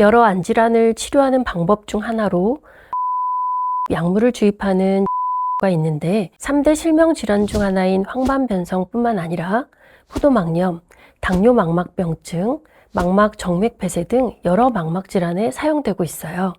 여러 안질환을 치료하는 방법 중 하나로 약물을 주입하는 가 있는데 3대 실명 질환 중 하나인 황반변성뿐만 아니라 포도막염, 당뇨 망막병증, 망막 정맥 폐쇄 등 여러 망막 질환에 사용되고 있어요.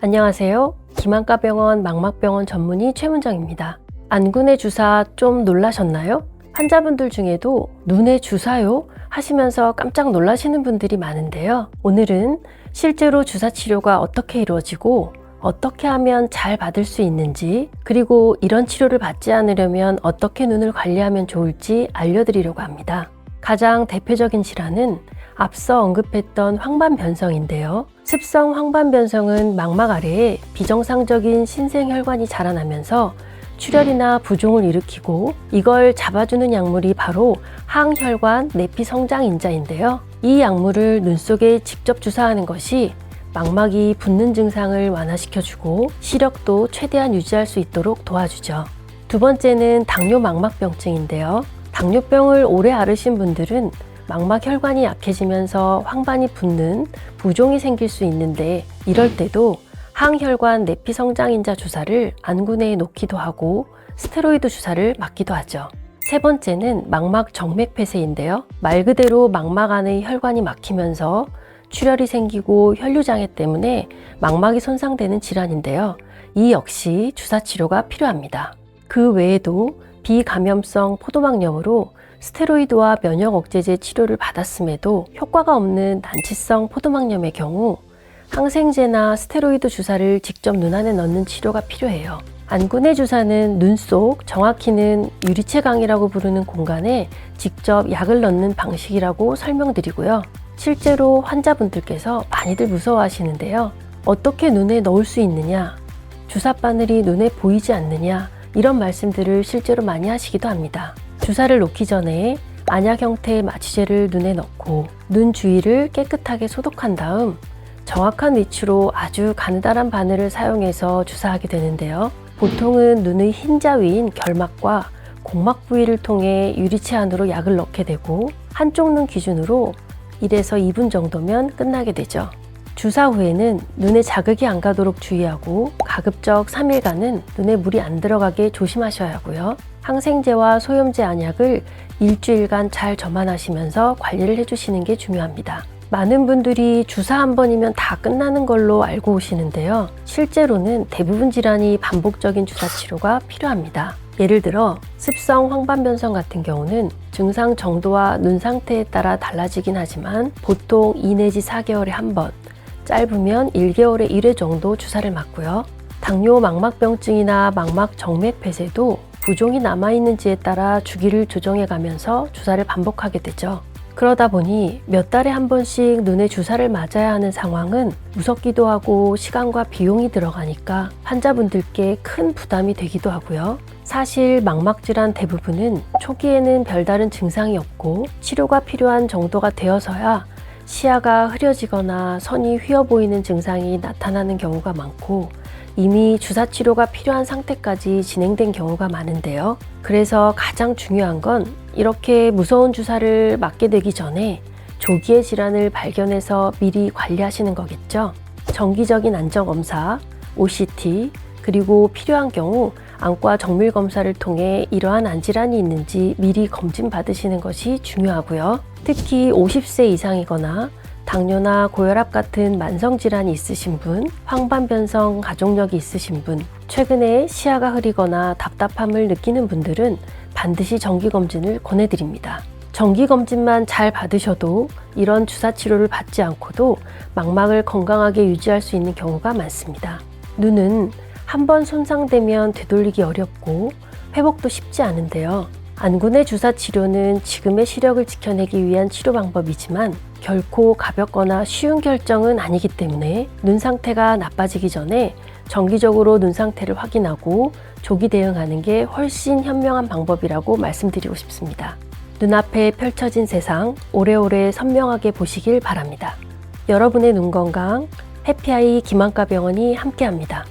안녕하세요. 김한과병원 망막병원 전문의 최문정입니다. 안군의 주사 좀 놀라셨나요? 환자분들 중에도 눈에 주사요? 하시면서 깜짝 놀라시는 분들이 많은데요. 오늘은 실제로 주사 치료가 어떻게 이루어지고 어떻게 하면 잘 받을 수 있는지 그리고 이런 치료를 받지 않으려면 어떻게 눈을 관리하면 좋을지 알려드리려고 합니다. 가장 대표적인 질환은 앞서 언급했던 황반변성인데요. 습성 황반변성은 망막 아래에 비정상적인 신생혈관이 자라나면서 출혈이나 부종을 일으키고 이걸 잡아주는 약물이 바로 항혈관 내피 성장 인자인데요. 이 약물을 눈 속에 직접 주사하는 것이 망막이 붓는 증상을 완화시켜주고 시력도 최대한 유지할 수 있도록 도와주죠. 두 번째는 당뇨 망막병증인데요. 당뇨병을 오래 앓으신 분들은 망막 혈관이 약해지면서 황반이 붓는 부종이 생길 수 있는데 이럴 때도 항혈관 내피 성장인자 주사를 안구내에 놓기도 하고 스테로이드 주사를 맞기도 하죠. 세 번째는 망막 정맥 폐쇄인데요. 말 그대로 망막 안의 혈관이 막히면서 출혈이 생기고 혈류장애 때문에 망막이 손상되는 질환인데요. 이 역시 주사 치료가 필요합니다. 그 외에도 비감염성 포도막염으로 스테로이드와 면역 억제제 치료를 받았음에도 효과가 없는 난치성 포도막염의 경우 항생제나 스테로이드 주사를 직접 눈 안에 넣는 치료가 필요해요. 안군의 주사는 눈 속, 정확히는 유리체강이라고 부르는 공간에 직접 약을 넣는 방식이라고 설명드리고요. 실제로 환자분들께서 많이들 무서워하시는데요. 어떻게 눈에 넣을 수 있느냐? 주사 바늘이 눈에 보이지 않느냐? 이런 말씀들을 실제로 많이 하시기도 합니다. 주사를 놓기 전에 안약 형태의 마취제를 눈에 넣고 눈 주위를 깨끗하게 소독한 다음 정확한 위치로 아주 가느다란 바늘을 사용해서 주사하게 되는데요. 보통은 눈의 흰자 위인 결막과 공막 부위를 통해 유리체 안으로 약을 넣게 되고 한쪽 눈 기준으로 1에서 2분 정도면 끝나게 되죠. 주사 후에는 눈에 자극이 안 가도록 주의하고 가급적 3일간은 눈에 물이 안 들어가게 조심하셔야 하고요. 항생제와 소염제 안약을 일주일간 잘 점안하시면서 관리를 해주시는 게 중요합니다. 많은 분들이 주사 한 번이면 다 끝나는 걸로 알고 오시는데요. 실제로는 대부분 질환이 반복적인 주사 치료가 필요합니다. 예를 들어 습성 황반변성 같은 경우는 증상 정도와 눈 상태에 따라 달라지긴 하지만 보통 2 내지 4개월에 한 번, 짧으면 1개월에 1회 정도 주사를 맞고요. 당뇨 망막병증이나 망막 정맥 폐쇄도 부종이 남아있는지에 따라 주기를 조정해 가면서 주사를 반복하게 되죠. 그러다 보니 몇 달에 한 번씩 눈에 주사를 맞아야 하는 상황은 무섭기도 하고 시간과 비용이 들어가니까 환자분들께 큰 부담이 되기도 하고요. 사실 망막질환 대부분은 초기에는 별다른 증상이 없고 치료가 필요한 정도가 되어서야 시야가 흐려지거나 선이 휘어 보이는 증상이 나타나는 경우가 많고 이미 주사 치료가 필요한 상태까지 진행된 경우가 많은데요. 그래서 가장 중요한 건 이렇게 무서운 주사를 맞게 되기 전에 조기의 질환을 발견해서 미리 관리하시는 거겠죠. 정기적인 안정 검사, OCT, 그리고 필요한 경우 안과 정밀 검사를 통해 이러한 안질환이 있는지 미리 검진 받으시는 것이 중요하고요. 특히 50세 이상이거나 당뇨나 고혈압 같은 만성 질환이 있으신 분, 황반변성 가족력이 있으신 분, 최근에 시야가 흐리거나 답답함을 느끼는 분들은 반드시 정기 검진을 권해드립니다. 정기 검진만 잘 받으셔도 이런 주사 치료를 받지 않고도 망막을 건강하게 유지할 수 있는 경우가 많습니다. 눈은 한번 손상되면 되돌리기 어렵고 회복도 쉽지 않은데요. 안군의 주사 치료는 지금의 시력을 지켜내기 위한 치료 방법이지만 결코 가볍거나 쉬운 결정은 아니기 때문에 눈 상태가 나빠지기 전에 정기적으로 눈 상태를 확인하고 조기 대응하는 게 훨씬 현명한 방법이라고 말씀드리고 싶습니다. 눈앞에 펼쳐진 세상 오래오래 선명하게 보시길 바랍니다. 여러분의 눈 건강 해피아이 김한과 병원이 함께합니다.